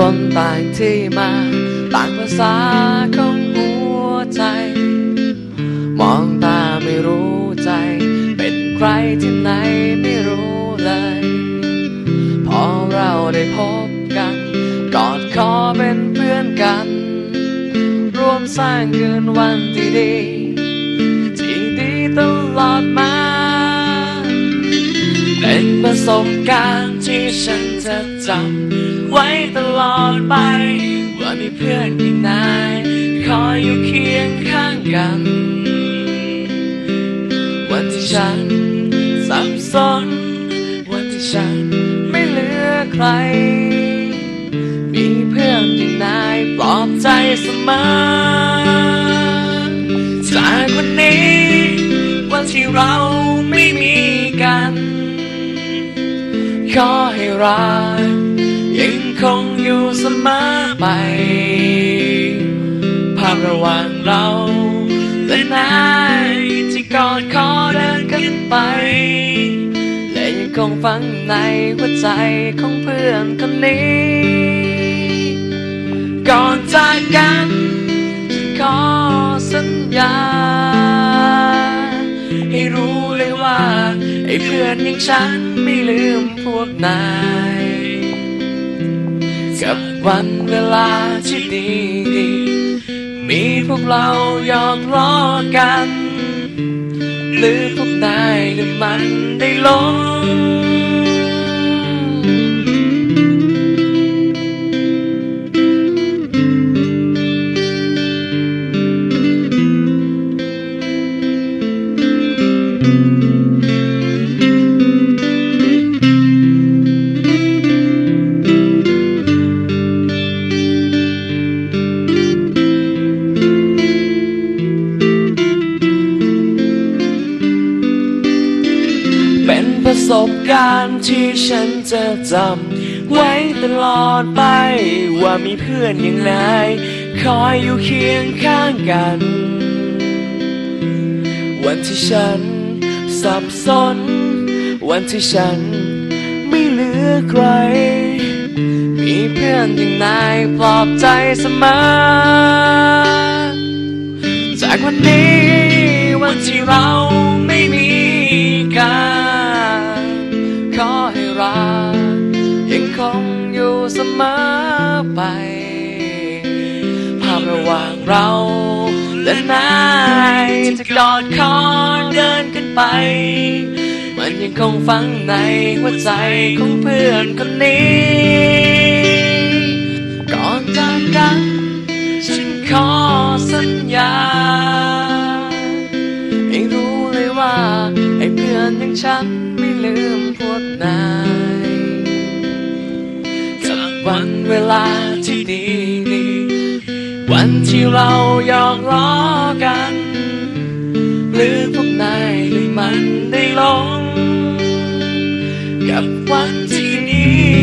คนต่างที่มา ต่างภาษาของหัวใจ มองตาไม่รู้ใจ เป็นใครที่ไหนไม่รู้เลย พอเราได้พบกัน กอดคอเป็นเพื่อนกัน ร่วมสร้างคืนวันที่ดี ที่ดีตลอดมา เป็นประสบการณ์ที่ฉันจะจำไว้ต อดไป ว่ามีเพื่อนอย่างนาย คอยอยู่เคียงข้างกัน วันที่ฉันสับสน วันที่ฉันไม่เหลือใคร มีเพื่อนอย่างนายปลอบใจเสมอ จากวันนี้ วันที่เราไม่มีกัน ขอให้รัก เสมอไปภาพระหว่างเราและนายที่กอดคอเดินกันไปและยังคงฝังในหัวใจของเพื่อนคนนี้ ก่อนจากกันฉันขอสัญญา ให้รู้เลยว่า ไอ้เพื่อนอย่างฉันไม่ลืมพวกนาย กับวันเวลาที่ดีดี มีพวกเราหยอกล้อกัน หรือพวกนายหรือมันได้ลง สบการณ์ที่ฉันจะจำไว้ตลอดไป ว่ามีเพื่อนอย่างนายคอยอยู่เคียงข้างกัน วันที่ฉันสับสน วันที่ฉันไม่เหลือใคร มีเพื่อนอย่างนายปลอบใจเสมอจากวันนี้ เสมอไป ภาพระหว่างเราและนายจะกอดคอเดินกันไป มันยังคงฝังในหัวใจของเพื่อนคนนี้ก่อนจากกันฉันขอสัญญาให้รู้เลยว่าไอ้เพื่อนอย่างฉันไม่ วันเวลาที่ดีดีวันที่เราหยอกล้อกัน หรือพวกนายหรือมันได้ลง กับวันที่นี้